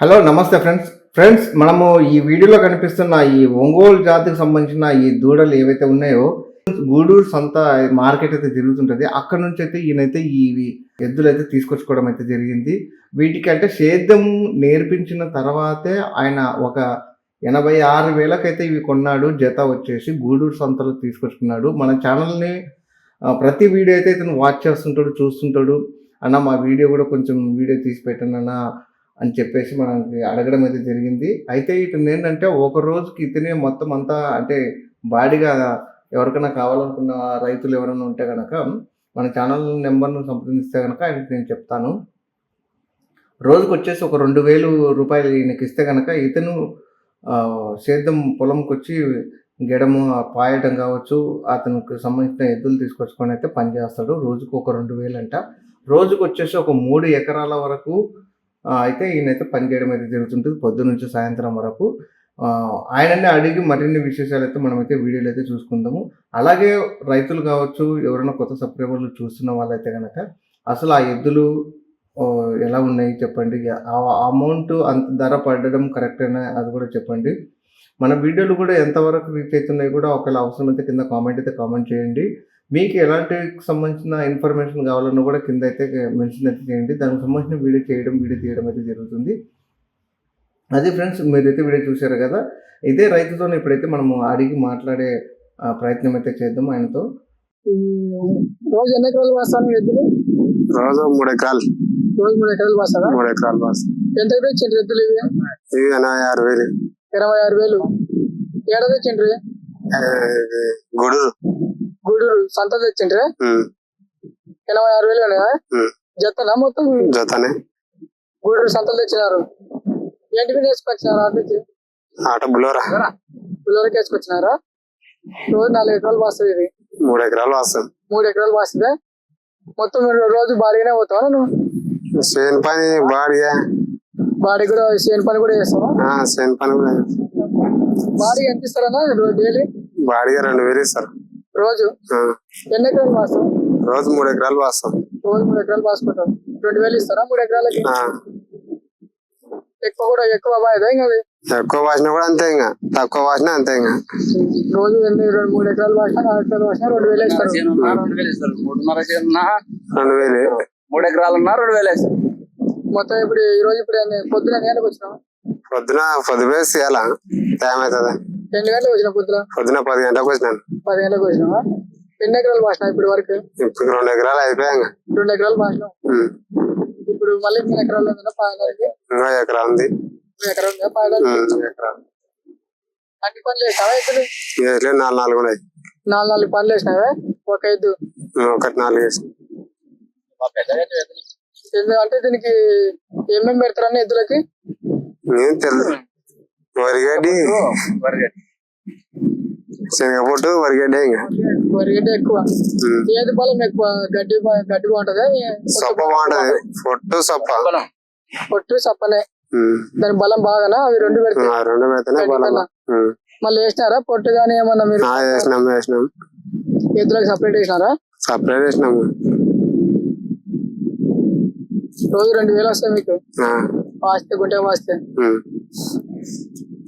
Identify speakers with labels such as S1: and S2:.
S1: Hello నమస్తే friends. Friends మనము ఈ వీడియోలో కనిపిస్తున్న ఈ ఒంగోలు జాతికి సంబంధించిన ఈ దూడలు ఏవైతే ఉన్నాయో గూడూరు సొంత మార్కెట్ అయితే జరుగుతుంటుంది అక్కడ నుంచి అయితే ఈయనైతే ఈ ఎద్దులు అయితే తీసుకొచ్చుకోవడం అయితే జరిగింది. వీటికి అంటే సేద్యం నేర్పించిన తర్వాతే ఆయన ఒక ఎనభై ఆరు వేలకైతే ఇవి కొన్నాడు. జత వచ్చేసి గూడూరు సంతలో తీసుకొచ్చుకున్నాడు. మన ఛానల్ని ప్రతి వీడియో అయితే ఇతను వాచ్ చేస్తుంటాడు చూస్తుంటాడు. అన్న మా వీడియో కూడా కొంచెం వీడియో తీసి పెట్టండి అన్న. అని చెప్పేసి మనకి అడగడం అయితే జరిగింది. అయితే ఇతను ఏంటంటే ఒక రోజుకి ఇతనే మొత్తం అంతా అంటే బాడీగా ఎవరికైనా కావాలనుకున్న రైతులు ఎవరైనా ఉంటే కనుక మన ఛానల్ నెంబర్ను సంప్రదిస్తే కనుక ఆయనకి నేను చెప్తాను. రోజుకు వచ్చేసి ఒక రెండు వేలు రూపాయలు ఈయనకి ఇస్తే కనుక ఇతను సేద్యం పొలంకి వచ్చి గెడము పాయటం కావచ్చు అతనికి సంబంధించిన ఎద్దులు తీసుకొచ్చుకొని అయితే పనిచేస్తాడు. రోజుకు ఒక రెండు వేలు అంట రోజుకు వచ్చేసి ఒక మూడు ఎకరాల వరకు అయితే ఈయనైతే పనిచేయడం అయితే జరుగుతుంటుంది. పొద్దు నుంచి సాయంత్రం వరకు. ఆ, ఆయననే అడిగి మరిన్ని విశేషాలు అయితే మనమైతే వీడియోలు అయితే చూసుకుందాము. అలాగే రైతులు కావచ్చు ఎవరైనా కొత్త సబ్స్క్రైబర్లు చూస్తున్న వాళ్ళైతే కనుక అసలు ఆ ఎద్దులు ఎలా ఉన్నాయి చెప్పండి. ఆ అమౌంట్ అంత ధర పడడం కరెక్టేనా అది కూడా చెప్పండి. మన వీడియోలు కూడా ఎంతవరకు రీచ్ అవుతున్నాయి కూడా ఒకవేళ అవసరం అయితే కింద కామెంట్ అయితే కామెంట్ చేయండి. మీకు ఎలాంటి సంబంధించిన ఇన్ఫర్మేషన్ కావాలన్నా కూడా కింద అయితే మెన్షన్ అయితే చేయండి. దానికి సంబంధించిన వీడియో చేయడం వీడియో తీయడం అయితే జరుగుతుంది. అదే ఫ్రెండ్స్ మీరైతే వీడియో చూశారు కదా? ఇదే రైతుతో ఇప్పుడైతే మనము అడిగి మాట్లాడే ప్రయత్నం అయితే చేద్దాం ఆయనతో.
S2: రోజు ఎన్ని ఎకరాలు వేస్తాను ఎద్దులు?
S3: రోజు మూడు ఎకరాలు.
S2: రోజు మూడు ఎకరాలు వేస్తారా?
S3: మూడు ఎకరాలు బాస్
S2: ఎంత తెచ్చిండ్రు ఎద్దులు ఇవి?
S3: ఇవి ఎనభై ఆరు వేలు.
S2: ఇరవై ఆరు వేలు. ఏడ తెచ్చిండ్రు?
S3: గూడూరు.
S2: గూడూరు సంత తెచ్చిండ్రు? ఎనభై ఆరు వేలు
S3: ఉమ్.
S2: జతనా మొత్తం?
S3: జతనే.
S2: గూడూరు సంతలు తెచ్చినారు. ఏంటివి వేసుకొచ్చినారు అటు నుంచి
S3: ఆట బులోరా.
S2: పిల్లలకి వేసుకొచ్చినారా? రోజు నాలుగు ఎకరాలు వస్తుంది ఇది.
S3: మూడు ఎకరాలు వాస్తాం
S2: మూడు ఎకరాలు వస్తుంది. మొత్తం రోజు బాడీగానే పోతావా నువ్వు?
S3: చేను పని బాడిగా.
S2: బాడీ కూడా చేను పని కూడా చేస్తావా?
S3: ఆ, చేను పని కూడా
S2: బాడీ ఎంత ఇస్తారన్నా డైలీ?
S3: బాడిగా రెండు వేలు ఇస్తారు.
S2: రోజు ఎన్ని ఎకరాలు వాస్తావు
S3: రోజు మూడు ఎకరాలు వాస్తాం
S2: రోజు మూడు ఎకరాలు పాసుకుంటాం రెండు వేలు ఇస్తారా మూడు ఎకరాలకి? ఎక్కువ కూడా ఎక్కువ బాగా ఇంకా
S3: ఎక్కువ వాసినా కూడా అంతే ఇంకా. తక్కువ వాసినా అంతే ఇంకా.
S2: రోజు ఎన్ని రెండు మూడు ఎకరాలు వాసినా నాలుగు ఎకరాలు వాసినా రెండు వేలు ఇస్తారు.
S4: రెండు వేలు ఇస్తారు. మూడున్నర
S3: రెండు వేలు.
S4: మూడు ఎకరాలున్నా రెండు వేలు
S2: మొత్తం ఇప్పుడు ఈ రోజు ఇప్పుడు పొద్దున ఎన్ని గంటలకు వచ్చినావు?
S3: పొద్దున పది వేసి చేయాలా టైం అవుతుంది?
S2: ఎన్ని గంటలకు వచ్చినావు పొద్దున?
S3: పొద్దున పది గంటలకు వచ్చినాను.
S2: పది గంటలకు వచ్చినావా? ఎన్ని ఎకరాలు వాసినావు ఇప్పుడు వరకు?
S3: ఇప్పుడు రెండు ఎకరాలు అయిపోయా ఇంకా
S2: రెండు ఎకరాలు
S3: ఉమ్,
S2: ఇప్పుడు మళ్ళీ ఎన్ని ఎకరాలు ఉందా పాయడానికి?
S3: ఎకరా ఉంది.
S2: ఎకరం ఉందా పాయడానికి?
S3: ఉమ్, ఎకరాలు
S2: అన్ని పనులు వేసినావా ఇప్పుడు?
S3: నాలుగు నాలుగు ఉన్నాయి.
S2: నాలుగు నాలుగు పనులు వేసినావా ఒక ఐదు.
S3: ఒకటి నాలుగు వేసి
S2: ఎందు- అంటే దీనికి ఏమేమి పెడతారని ఎద్దులకి?
S3: తెలుసు వరిగడ్డి. శనగపొట్టు వరిగడ్డి ఇంకా.
S2: వరిగడ్డ ఎక్కువ. ఏది బలం ఎక్కువ? గడ్డి గడ్డి బాగుంటదా?
S3: సొప్ప బాగుంటది. పొట్టు సొప్ప.
S2: పొట్టు సప్పనే. దాని బలం బాగానా? అవి రెండు పెడితే
S3: ఆ రెండు పెడితేనే బలం.
S2: మళ్ళీ వేసినారా? పొట్టు గానీ ఏమన్నా మీరు?
S3: ఆ, వేసినాం వేసినాం.
S2: ఎద్దులకు సపరేట్ వేసినారా?
S3: సపరేట్ వేసినాము
S2: రోజు రెండు వేలు వస్తాయి మీకు?
S3: ఆ,
S2: వాస్తే గుంటే వాస్తే.